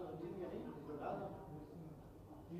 العالم جميعا العالم في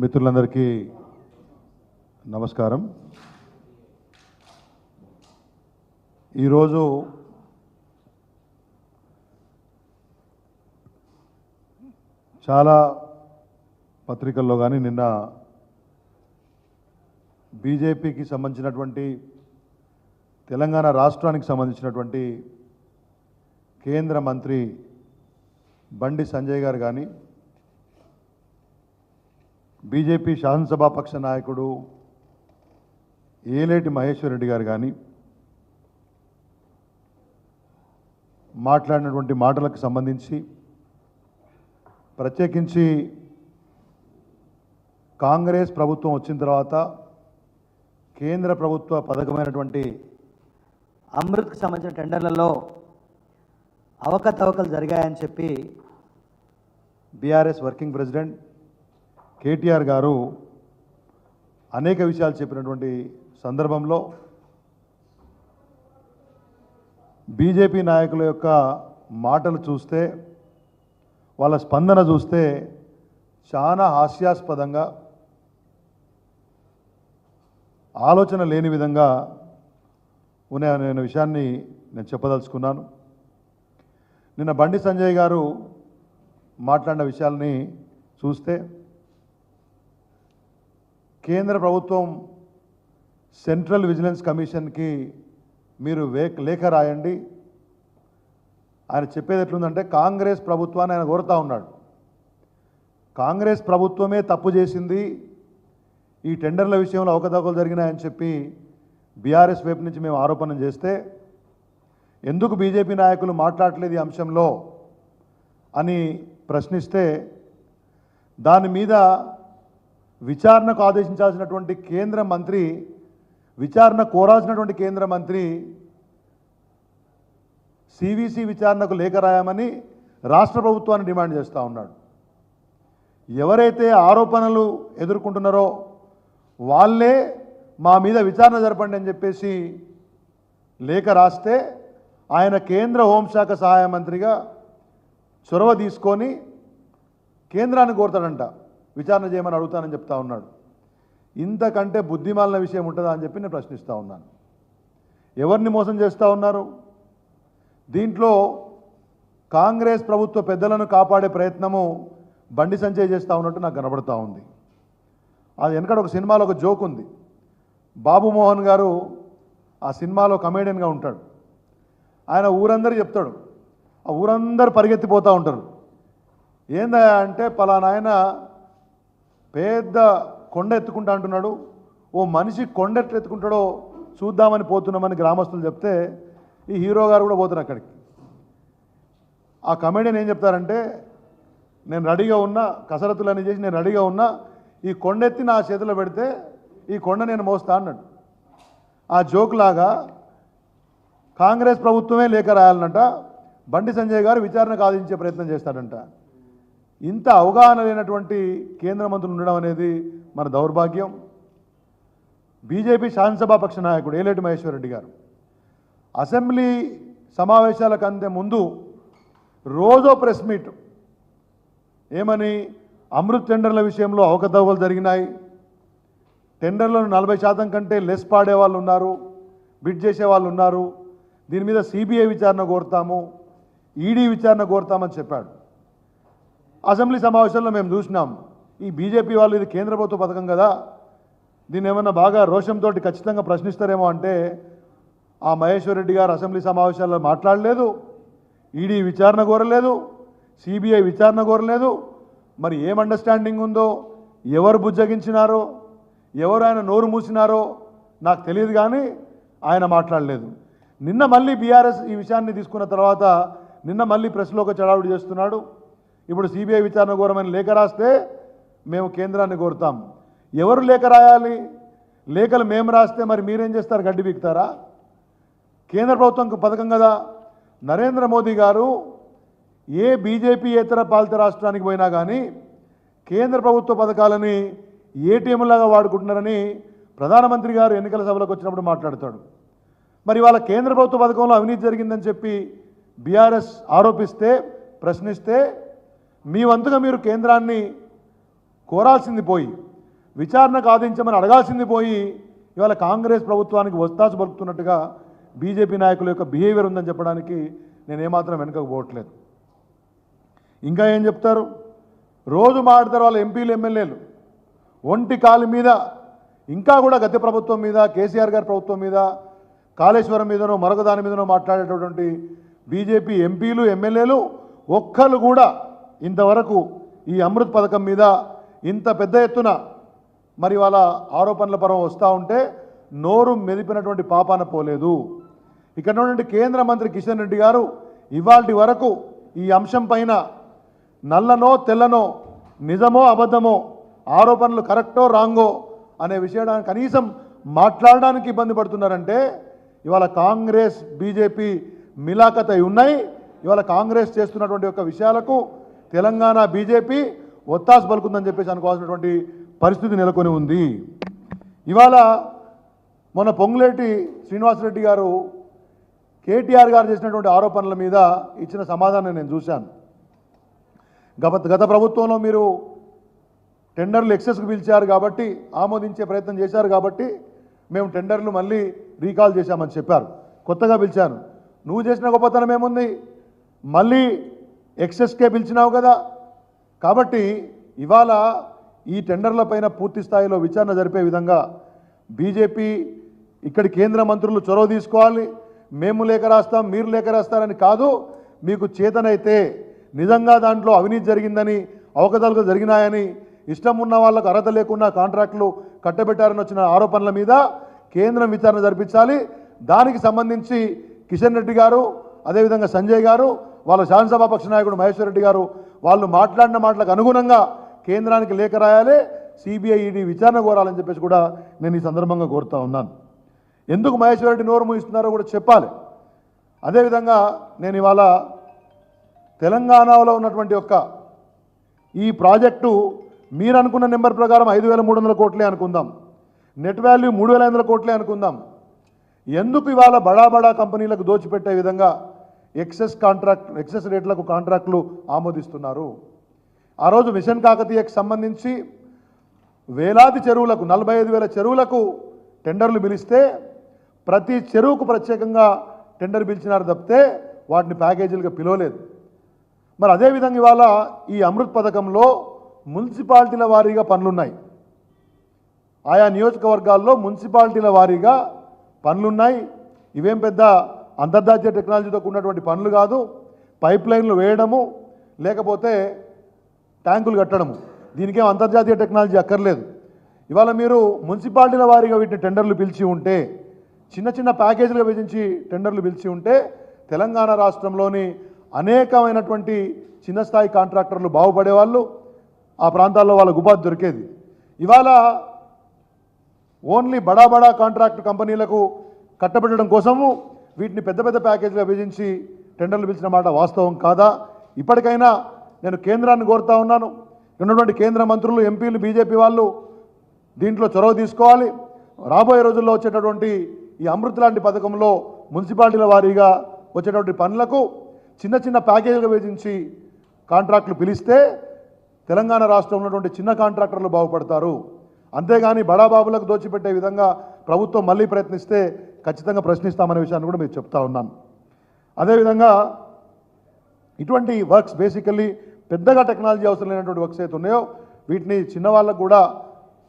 మిత్రులందరికీ నమస్కారం. ఈరోజు చాలా పత్రికల్లో కానీ నిన్న బీజేపీకి సంబంధించినటువంటి తెలంగాణ రాష్ట్రానికి సంబంధించినటువంటి కేంద్ర మంత్రి బండి సంజయ్ గారు కానీ బీజేపీ శాసనసభాపక్ష నాయకుడు ఏలేటి మహేశ్వర్ రెడ్డి గారు కానీ మాట్లాడినటువంటి మాటలకు సంబంధించి ప్రత్యేకించి కాంగ్రెస్ ప్రభుత్వం వచ్చిన తర్వాత కేంద్ర ప్రభుత్వ పథకమైనటువంటి అమృత్కు సంబంధించిన టెండర్లలో అవకతవకలు జరిగాయని చెప్పి బీఆర్ఎస్ వర్కింగ్ ప్రెసిడెంట్ కేటీఆర్ గారు అనేక విషయాలు చెప్పినటువంటి సందర్భంలో బీజేపీ నాయకుల యొక్క మాటలు చూస్తే వాళ్ళ స్పందన చూస్తే చాలా హాస్యాస్పదంగా ఆలోచన లేని విధంగా ఉన్న విషయాన్ని నేను చెప్పదలుచుకున్నాను. నిన్న బండి సంజయ్ గారు మాట్లాడిన విషయాల్ని చూస్తే కేంద్ర ప్రభుత్వం సెంట్రల్ విజిలెన్స్ కమిషన్కి మీరు వేక్ లేఖ రాయండి. ఆయన చెప్పేది ఎట్లుందంటే కాంగ్రెస్ ప్రభుత్వాన్ని ఆయన కోరుతా ఉన్నాడు. కాంగ్రెస్ ప్రభుత్వమే తప్పు చేసింది. ఈ టెండర్ల విషయంలో అవకతవకలు జరిగినాయని చెప్పి బీఆర్ఎస్ వైపు నుంచి మేము ఆరోపణ చేస్తే ఎందుకు బీజేపీ నాయకులు మాట్లాడలేదు ఈ అంశంలో అని ప్రశ్నిస్తే దాని మీద విచారణకు ఆదేశించాల్సినటువంటి కేంద్ర మంత్రి విచారణ కోరాల్సినటువంటి కేంద్ర మంత్రి సివిసి విచారణకు లేఖ రాయమని రాష్ట్ర ప్రభుత్వాన్ని డిమాండ్ చేస్తూ ఉన్నాడు. ఎవరైతే ఆరోపణలు ఎదుర్కొంటున్నారో వాళ్ళే మా మీద విచారణ జరపండి అని చెప్పేసి లేఖ రాస్తే ఆయన కేంద్ర హోంశాఖ సహాయ మంత్రిగా చొరవ తీసుకొని కేంద్రాన్ని కోరుతాడంట. విచారణ చేయమని అడుగుతానని చెప్తా ఉన్నాడు. ఇంతకంటే బుద్ధిమాలిన విషయం ఉంటుందా అని చెప్పి నేను ప్రశ్నిస్తూ ఉన్నాను. ఎవరిని మోసం చేస్తూ ఉన్నారు? దీంట్లో కాంగ్రెస్ ప్రభుత్వ పెద్దలను కాపాడే ప్రయత్నము బండి సంజయ్ చేస్తూ ఉన్నట్టు నాకు కనబడుతూ ఉంది. అది వెనకడ ఒక సినిమాలో ఒక జోక్ ఉంది. బాబు మోహన్ గారు ఆ సినిమాలో కమేడియన్గా ఉంటాడు. ఆయన ఊరందరూ చెప్తాడు. ఆ ఊరందరూ పరిగెత్తిపోతూ ఉంటారు. ఏందా అంటే పలానాయన పెద్ద కొండ ఎత్తుకుంటా అంటున్నాడు. ఓ మనిషి కొండ ఎట్లా ఎత్తుకుంటాడో చూద్దామని పోతున్నామని గ్రామస్తులు చెప్తే ఈ హీరో గారు కూడా పోతున్నారు అక్కడికి. ఆ కమెడియన్ ఏం చెప్తారంటే నేను రెడీగా ఉన్నా కసరత్తులన్నీ చేసి నేను రెడీగా ఉన్నా ఈ కొండెత్తి నా చేతిలో పెడితే ఈ కొండ నేను మోస్తా అన్నాడు. ఆ జోక్ లాగా కాంగ్రెస్ ప్రభుత్వమే లేఖ రాయాలనంట. బండి సంజయ్ గారు విచారణకు ఆదించే ప్రయత్నం చేస్తాడంట. ఇంత అవగాహన లేనటువంటి కేంద్ర మంత్రులు ఉండడం అనేది మన దౌర్భాగ్యం. బీజేపీ శాసనసభాపక్ష నాయకుడు ఏలేటి మహేశ్వర్ రెడ్డి గారు. అసెంబ్లీ సమావేశాలకు అందే ముందు రోజో ప్రెస్ మీట్. ఏమని? అమృత్ టెండర్ల విషయంలో అవకతవకలు జరిగినాయి. టెండర్లను నలభై శాతం కంటే లెస్ పాడే వాళ్ళు ఉన్నారు బిడ్ చేసే వాళ్ళు ఉన్నారు. దీని మీద సిబిఐ విచారణ కోరుతాము ఈడీ విచారణ కోరుతామని చెప్పాడు. అసెంబ్లీ సమావేశంలో మేము చూసినాం. ఈ బీజేపీ వాళ్ళు ఇది కేంద్ర ప్రభుత్వ పథకం కదా. దీన్ని ఏమన్నా బాగా రోషంతో ఖచ్చితంగా ప్రశ్నిస్తారేమో అంటే ఆ మహేశ్వర్ రెడ్డి గారు అసెంబ్లీ సమావేశాల్లో మాట్లాడలేదు. ఈడీ విచారణ కోరలేదు. సిబిఐ విచారణ కోరలేదు. మరి ఏం అండర్స్టాండింగ్ ఉందో? ఎవరు బుజ్జగించినారో? ఎవరు ఆయన నోరు మూసినారో? నాకు తెలియదు కానీ ఆయన మాట్లాడలేదు. నిన్న మళ్ళీ బీఆర్ఎస్ ఈ విషయాన్ని తీసుకున్న తర్వాత నిన్న మళ్ళీ ప్రెస్లోకి చడావుడి చేస్తున్నాడు. ఇప్పుడు సిబిఐ విచారణ కోరమని లేఖ రాస్తే మేము కేంద్రాన్ని కోరుతాం. ఎవరు లేఖ రాయాలి? లేఖలు మేము రాస్తే మరి మీరేం చేస్తారు? గడ్డి బీకుతారా కేంద్ర ప్రభుత్వం పథకం కదా. నరేంద్ర మోదీ గారు ఏ బీజేపీ ఇతర పాలిత రాష్ట్రానికి పోయినా కానీ కేంద్ర ప్రభుత్వ పథకాలని ఏటీఎంలాగా వాడుకుంటున్నారని ప్రధానమంత్రి గారు ఎన్నికల సభలకు వచ్చినప్పుడు మాట్లాడతాడు. మరి వాళ్ళ కేంద్ర ప్రభుత్వ పథకంలో అవినీతి జరిగిందని చెప్పి బీఆర్ఎస్ ఆరోపిస్తే ప్రశ్నిస్తే మీ వంతుగా మీరు కేంద్రాన్ని కోరాల్సింది పోయి విచారణకు ఆదించమని అడగాల్సింది పోయి ఇవాళ కాంగ్రెస్ ప్రభుత్వానికి వస్తాసు పలుకుతున్నట్టుగా బీజేపీ నాయకుల యొక్క బిహేవియర్ ఉందని చెప్పడానికి నేను ఏమాత్రం వెనుకకు పోవట్లేదు. ఇంకా ఏం చెప్తారు? రోజు మాట్లాడతారు వాళ్ళ ఎంపీలు ఎమ్మెల్యేలు. ఒంటి కాలు మీద ఇంకా కూడా గత ప్రభుత్వం మీద కేసీఆర్ గారి ప్రభుత్వం మీద కాళేశ్వరం మీదనో మరొక దాని మీదనో మాట్లాడేటటువంటి బీజేపీ ఎంపీలు ఎమ్మెల్యేలు ఒక్కరు కూడా ఇంతవరకు ఈ అమృత్ పథకం మీద ఇంత పెద్ద ఎత్తున మరి వాళ్ళ ఆరోపణల పరం వస్తూ ఉంటే నోరు మెదిపినటువంటి పాపాన పోలేదు. ఇక్కడ నుండి కేంద్ర మంత్రి కిషన్ రెడ్డి గారు ఇవాల్టి వరకు ఈ అంశం పైన నల్లనో తెల్లనో నిజమో అబద్ధమో ఆరోపణలు కరెక్టో రాంగో అనే విషయాన్ని కనీసం మాట్లాడడానికి ఇబ్బంది పడుతున్నారంటే ఇవాళ కాంగ్రెస్ బీజేపీ మిలాఖత్ అయి ఉన్నాయి. ఇవాళ కాంగ్రెస్ చేస్తున్నటువంటి యొక్క విషయాలకు తెలంగాణ బీజేపీ ఒత్తాసు పలుకుందని చెప్పేసి అనుకోవాల్సినటువంటి పరిస్థితి నెలకొని ఉంది. ఇవాళ మొన్న పొంగులేటి శ్రీనివాసరెడ్డి గారు కేటీఆర్ గారు చేసినటువంటి ఆరోపణల మీద ఇచ్చిన సమాధానం నేను చూశాను. గత గత ప్రభుత్వంలో మీరు టెండర్లు ఎక్సెస్కు పిలిచారు కాబట్టి ఆమోదించే ప్రయత్నం చేశారు కాబట్టి మేము టెండర్లు మళ్ళీ రీకాల్ చేశామని చెప్పారు. కొత్తగా పిలిచాను. నువ్వు చేసిన గొప్పతనం ఏముంది? మళ్ళీ ఎక్సెస్కే పిలిచినావు కదా. కాబట్టి ఇవాళ ఈ టెండర్ల పైన పూర్తి స్థాయిలో విచారణ జరిపే విధంగా బీజేపీ ఇక్కడి కేంద్ర మంత్రులు చొరవ తీసుకోవాలి. మేము లేఖ రాస్తాం మీరు లేఖ రాస్తారని కాదు మీకు చేతనైతే నిజంగా దాంట్లో అవినీతి జరిగిందని అవకతవకలు జరిగినాయని ఇష్టం ఉన్న వాళ్ళకు అర్హత లేకుండా కాంట్రాక్టులు కట్టబెట్టారని వచ్చిన ఆరోపణల మీద కేంద్రం విచారణ జరిపించాలి. దానికి సంబంధించి కిషన్ రెడ్డి గారు అదేవిధంగా సంజయ్ గారు వాళ్ళ శాసనసభ పక్ష నాయకుడు మహేశ్వర్ రెడ్డి గారు వాళ్ళు మాట్లాడిన మాటలకు అనుగుణంగా కేంద్రానికి లేఖ రాయాలి సిబిఐ ఈడీ విచారణ కోరాలని చెప్పేసి కూడా నేను ఈ సందర్భంగా కోరుతా ఉన్నాను. ఎందుకు మహేశ్వర్ రెడ్డి నోరు మూయిస్తున్నారో కూడా చెప్పాలి. అదేవిధంగా నేను ఇవాళ తెలంగాణలో ఉన్నటువంటి యొక్క ఈ ప్రాజెక్టు మీరు అనుకున్న నెంబర్ ప్రకారం ఐదు వేల మూడు వందల కోట్లే అనుకుందాం. నెట్ వాల్యూ మూడు వేల ఐదు వందల కోట్లే అనుకుందాం. ఎందుకు ఇవాళ బడా బడా కంపెనీలకు దోచిపెట్టే విధంగా ఎక్సెస్ కాంట్రాక్ట్ ఎక్సెస్ రేట్లకు కాంట్రాక్టులు ఆమోదిస్తున్నారు. ఆ రోజు మిషన్ కాకతీయకు సంబంధించి వేలాది చెరువులకు నలభై ఐదు వేల చెరువులకు టెండర్లు పిలిస్తే ప్రతి చెరువుకు ప్రత్యేకంగా టెండర్ పిలిచినారు తప్పితే వాటిని ప్యాకేజీలుగా పిలవలేదు. మరి అదేవిధంగా ఇవాళ ఈ అమృత్ పథకంలో మున్సిపాలిటీల వారీగా పనులున్నాయి. ఆయా నియోజకవర్గాల్లో మున్సిపాలిటీల వారీగా పనులున్నాయి. ఇవేం పెద్ద అంతర్జాతీయ టెక్నాలజీతో కూడినటువంటి పనులు కాదు పైప్ లైన్లు వేయడము లేకపోతే ట్యాంకులు కట్టడము. దీనికేం అంతర్జాతీయ టెక్నాలజీ అక్కర్లేదు. ఇవాళ మీరు మున్సిపాలిటీల వారీగా వీటిని టెండర్లు పిలిచి ఉంటే చిన్న చిన్న ప్యాకేజీలుగా విధించి టెండర్లు పిలిచి ఉంటే తెలంగాణ రాష్ట్రంలోని అనేకమైనటువంటి చిన్న స్థాయి కాంట్రాక్టర్లు బాగుపడేవాళ్ళు ఆ ప్రాంతాల్లో వాళ్ళకు ఉపాధి దొరికేది. ఇవాళ ఓన్లీ బడా బడా కాంట్రాక్ట్ కంపెనీలకు కట్టబెట్టడం కోసము వీటిని పెద్ద పెద్ద ప్యాకేజీలు విధించి టెండర్లు పిలిచిన మాట వాస్తవం కాదా? ఇప్పటికైనా నేను కేంద్రాన్ని కోరుతా ఉన్నాను. ఉన్నటువంటి కేంద్ర మంత్రులు ఎంపీలు బీజేపీ వాళ్ళు దీంట్లో చొరవ తీసుకోవాలి. రాబోయే రోజుల్లో వచ్చేటటువంటి ఈ అమృత్ లాంటి పథకంలో మున్సిపాలిటీల వారీగా వచ్చేటువంటి పనులకు చిన్న చిన్న ప్యాకేజీలు విధించి కాంట్రాక్టులు పిలిస్తే తెలంగాణ రాష్ట్రంలో ఉన్నటువంటి చిన్న కాంట్రాక్టర్లు బాగుపడతారు. అంతేగాని బడాబాబులకు దోచిపెట్టే విధంగా ప్రభుత్వం మళ్ళీ ప్రయత్నిస్తే ఖచ్చితంగా ప్రశ్నిస్తామనే విషయాన్ని కూడా మీరు చెప్తా ఉన్నాను. అదేవిధంగా ఇటువంటి వర్క్స్ బేసికల్లీ పెద్దగా టెక్నాలజీ అవసరం లేనటువంటి వర్క్స్ అయితే ఉన్నాయో వీటిని చిన్నవాళ్ళకు కూడా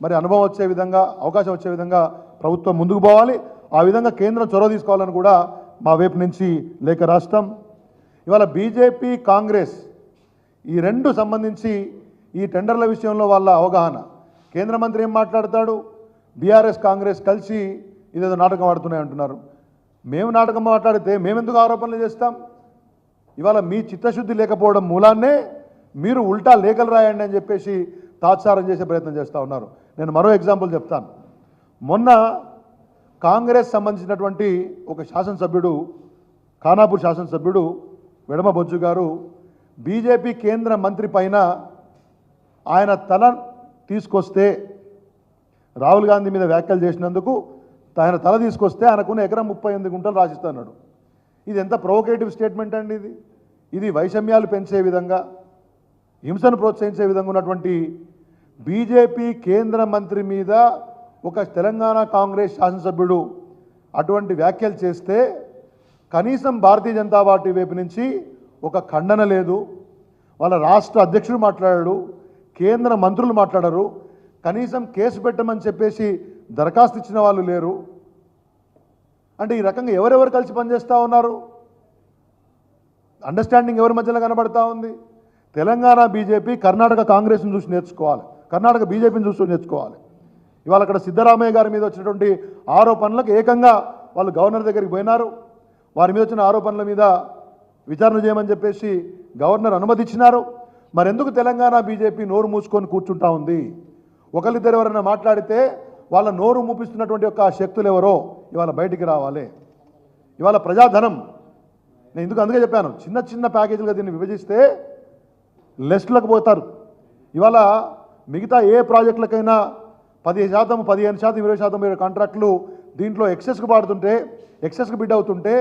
మరి అనుభవం వచ్చే విధంగా అవకాశం వచ్చే విధంగా ప్రభుత్వం ముందుకు పోవాలి. ఆ విధంగా కేంద్రం చొరవ తీసుకోవాలని కూడా మా వైపు నుంచి లేఖ రాష్ట్రం ఇవాళ బీజేపీ కాంగ్రెస్ ఈ రెండు సంబంధించి ఈ టెండర్ల విషయంలో వాళ్ళ అవగాహన కేంద్ర మంత్రి ఏం మాట్లాడతాడు? బీఆర్ఎస్ కాంగ్రెస్ కలిసి ఇదేదో నాటకం ఆడుతున్నాయి అంటున్నారు. మేము నాటకం మాట్లాడితే మేమెందుకు ఆరోపణలు చేస్తాం? ఇవాళ మీ చిత్తశుద్ధి లేకపోవడం మూలాన్నే మీరు ఉల్టా లేఖలు రాయండి అని చెప్పేసి తాత్సారం చేసే ప్రయత్నం చేస్తూ ఉన్నారు. నేను మరో ఎగ్జాంపుల్ చెప్తాను. మొన్న కాంగ్రెస్ సంబంధించినటువంటి ఒక శాసనసభ్యుడు ఖానాపూర్ శాసనసభ్యుడు వెడమ బొజ్జు గారు బీజేపీ కేంద్ర మంత్రి పైన ఆయన తల తీసుకొస్తే రాహుల్ గాంధీ మీద వ్యాఖ్యలు చేసినందుకు ఆయన తల తీసుకొస్తే ఆయనకున్న ఎకరం ముప్పై ఎనిమిది గుంటలు రాసిస్తున్నాడు ఇది ఎంత ప్రొవోకేటివ్ స్టేట్మెంట్ అండి ఇది? ఇది వైషమ్యాలు పెంచే విధంగా హింసను ప్రోత్సహించే విధంగా ఉన్నటువంటి బీజేపీ కేంద్ర మంత్రి మీద ఒక తెలంగాణ కాంగ్రెస్ శాసనసభ్యుడు అటువంటి వ్యాఖ్యలు చేస్తే కనీసం భారతీయ జనతా పార్టీ వైపు నుంచి ఒక ఖండన లేదు. వాళ్ళ రాష్ట్ర అధ్యక్షుడు మాట్లాడాడు. కేంద్ర మంత్రులు మాట్లాడరు. కనీసం కేసు పెట్టమని చెప్పేసి దరఖాస్తు ఇచ్చిన వాళ్ళు లేరు. అంటే ఈ రకంగా ఎవరెవరు కలిసి పనిచేస్తూ ఉన్నారు? అండర్స్టాండింగ్ ఎవరి మధ్యలో కనబడతా ఉంది? తెలంగాణ బీజేపీ కర్ణాటక కాంగ్రెస్ని చూసి నేర్చుకోవాలి. కర్ణాటక బీజేపీని చూసి నేర్చుకోవాలి. ఇవాళ అక్కడ సిద్ధరామయ్య గారి మీద వచ్చినటువంటి ఆరోపణలకు ఏకంగా వాళ్ళు గవర్నర్ దగ్గరికి పోయినారు. వారి మీద వచ్చిన ఆరోపణల మీద విచారణ చేయమని చెప్పేసి గవర్నర్ అనుమతి ఇచ్చినారు మరెందుకు తెలంగాణ బీజేపీ నోరు మూసుకొని కూర్చుంటా ఉంది? ఒకరిద్దరు ఎవరైనా మాట్లాడితే వాళ్ళ నోరు మూపిస్తున్నటువంటి యొక్క శక్తులు ఎవరో ఇవాళ బయటికి రావాలి. ఇవాళ ప్రజాధనం. నేను ఎందుకు అందుకే చెప్పాను చిన్న చిన్న ప్యాకేజీలుగా దీన్ని విభజిస్తే లెస్ట్లకు పోతారు. ఇవాళ మిగతా ఏ ప్రాజెక్టులకైనా పదిహేను శాతం పదిహేను శాతం ఇరవై శాతం ఇరవై కాంట్రాక్టులు దీంట్లో ఎక్సెస్కు పాడుతుంటే ఎక్సెస్కు బిడ్ అవుతుంటే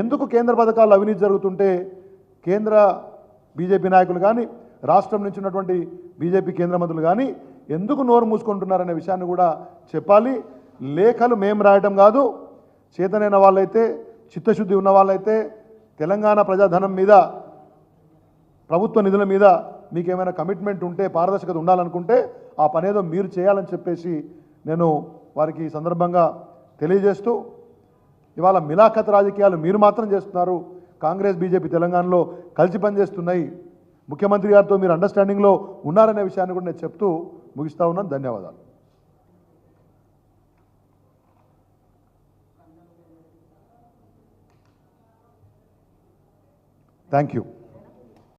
ఎందుకు కేంద్ర పథకాలు అవినీతి జరుగుతుంటే కేంద్ర బీజేపీ నాయకులు కానీ రాష్ట్రం నుంచి ఉన్నటువంటి బీజేపీ కేంద్ర మంత్రులు కానీ ఎందుకు నోరు మూసుకుంటున్నారనే విషయాన్ని కూడా చెప్పాలి. లేఖలు మేము రాయటం కాదు. చేతనైన వాళ్ళైతే చిత్తశుద్ధి ఉన్న వాళ్ళైతే తెలంగాణ ప్రజాధనం మీద ప్రభుత్వ నిధుల మీద మీకు ఏమైనా కమిట్మెంట్ ఉంటే పారదర్శకత ఉండాలనుకుంటే ఆ పనేదో మీరు చేయాలని చెప్పేసి నేను వారికి ఈ సందర్భంగా తెలియజేస్తూ ఇవాళ మిలాఖత్ రాజకీయాలు మీరు మాత్రం చేస్తున్నారు. కాంగ్రెస్ బీజేపీ తెలంగాణలో కలిసి పనిచేస్తున్నాయి. ముఖ్యమంత్రి గారితో మీరు అండర్స్టాండింగ్లో ఉన్నారనే విషయాన్ని కూడా నేను చెప్తూ ముగిస్తా ఉన్నాను. ధన్యవాదాలు. Thank you